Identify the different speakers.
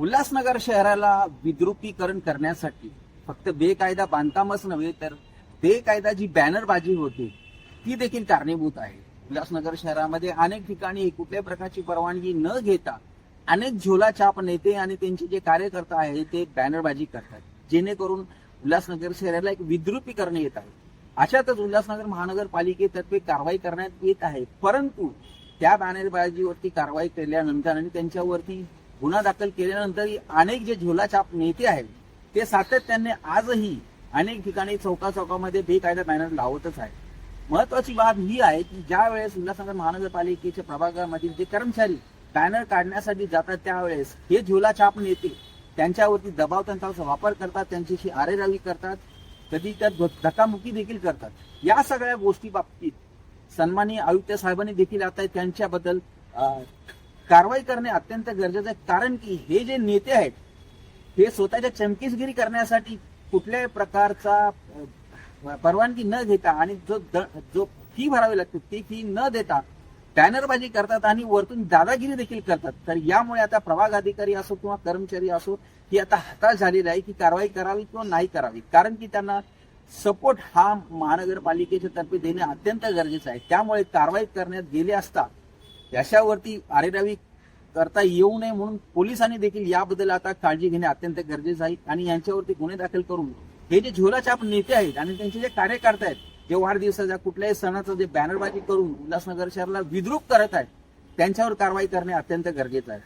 Speaker 1: उल्हासनगर शहराला विद्रुपीकरण करण्यासाठी फक्त बेकायदा बांधकामच नव्हे तर बेकायदा जी बॅनरबाजी होते ती देखील कारणीभूत आहे. उल्हासनगर शहरामध्ये अनेक ठिकाणी कुठल्याही प्रकारची परवानगी न घेता अनेक झोला छाप नेते आणि त्यांचे जे कार्यकर्ता आहेत ते बॅनरबाजी करतात. जेणेकरून उल्हासनगर शहराला एक विद्रुपीकरण येत आहे. अशातच उल्हासनगर महानगरपालिकेतर्फे कारवाई करण्यात येत आहे. परंतु त्या बॅनरबाजीवरती कारवाई केल्यानंतर आणि त्यांच्यावरती गुन्हा दाखल केल्यानंतरही अनेक जे झोलाछाप नेते आहेत ते सातत्याने आजही अनेक ठिकाणी चौका चौकामध्ये बेकायदा बॅनर लावतच आहे महत्वाची बाब ही आहे की ज्या वेळेस उल्हासनगर महानगरपालिकेच्या प्रभागामधील जे कर्मचारी बॅनर काढण्यासाठी जातात त्यावेळेस हे झोलाछाप नेते त्यांच्यावरती दबाव तंत्राचा वापर करतात त्यांच्याशी आरेरावी करतात कधी त्यात ध- धक्कामुक्की देखील करतात. या सगळ्या गोष्टी बाबतीत सन्माननीय आयुक्त साहेबांनी देखील आता त्यांच्याबद्दल अं, कारवाई करणे अत्यंत गरजेचं आहे. कारण की हे जे नेते आहेत हे स्वतःच्या चमकीसगिरी करण्यासाठी कुठल्याही प्रकारचा परवानगी न घेता आणि जो द- जो फी भरावी लागते ती फी न देता बॅनरबाजी करतात आणि वरतून दादागिरी देखील करतात. तर यामुळे आता प्रभाग अधिकारी असो किंवा कर्मचारी असो ही आता हताश झालेली आहे की कारवाई करावी किंवा नाही करावी. कारण की त्यांना सपोर्ट हा महानगरपालिकेच्या तर्फे देणे अत्यंत गरजेचं आहे. त्यामुळे कारवाई करण्यात गेले असता याच्यावरती आरेरावी करता येऊ नये म्हणून पोलिसांनी देखील याबद्दल आता काळजी घेणे अत्यंत गरजेचं आहे. आणि यांच्यावरती गुन्हे दाखल करून हे जे झोलाछाप नेते आहेत आणि त्यांचे जे कार्यकर्ते आहेत जे वाढदिवसाच्या कुठल्याही सणाचं जे बॅनरबाजी करून उल्हासनगर शहराला विद्रूप करत आहेत त्यांच्यावर कारवाई करणे अत्यंत गरजेचं आहे.